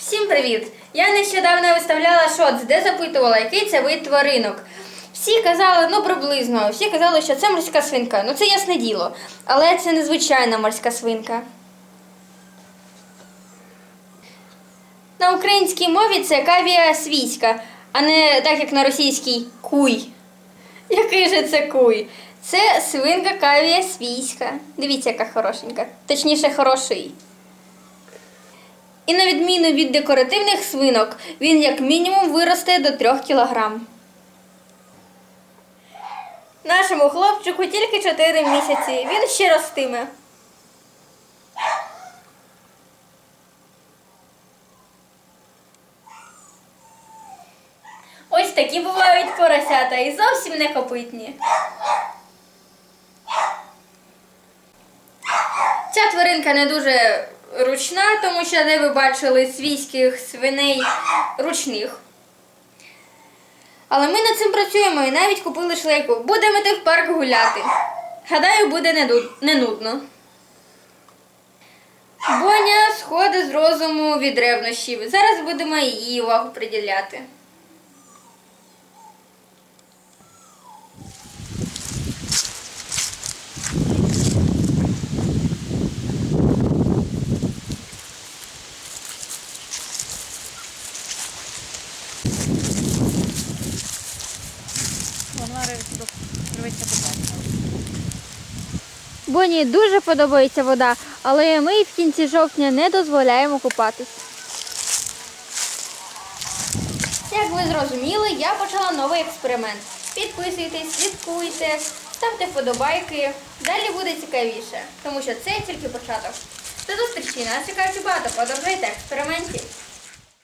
Всім привіт! Я нещодавно виставляла шоц, де запитувала, який це вид тваринок. Всі казали, ну приблизно, всі казали, що це морська свинка. Ну це ясне діло. Але це незвичайна морська свинка. На українській мові це кавія свійська, а не так як на російській куй. Який же це куй? Це свинка кавія свійська. Дивіться, яка хорошенька. Точніше, хороший. І на відміну від декоративних свинок, він як мінімум виросте до 3 кілограм. Нашому хлопчику тільки 4 місяці. Він ще ростиме. Ось такі бувають поросята і зовсім не копитні. Ця тваринка не дуже ручна, тому що де ви бачили свійських свиней ручних. Але ми над цим працюємо і навіть купили шлейку. Будемо йти в парк гуляти. Гадаю, буде не нудно. Боня сходить з розуму від ревнощів. Зараз будемо її увагу приділяти. Рветься купатися. Боні дуже подобається вода, але ми в кінці жовтня не дозволяємо купатись. Як ви зрозуміли, я почала новий експеримент. Підписуйтесь, слідкуйте, ставте вподобайки. Далі буде цікавіше, тому що це тільки початок. До зустрічі, нас чекають багато подорожей та експериментів.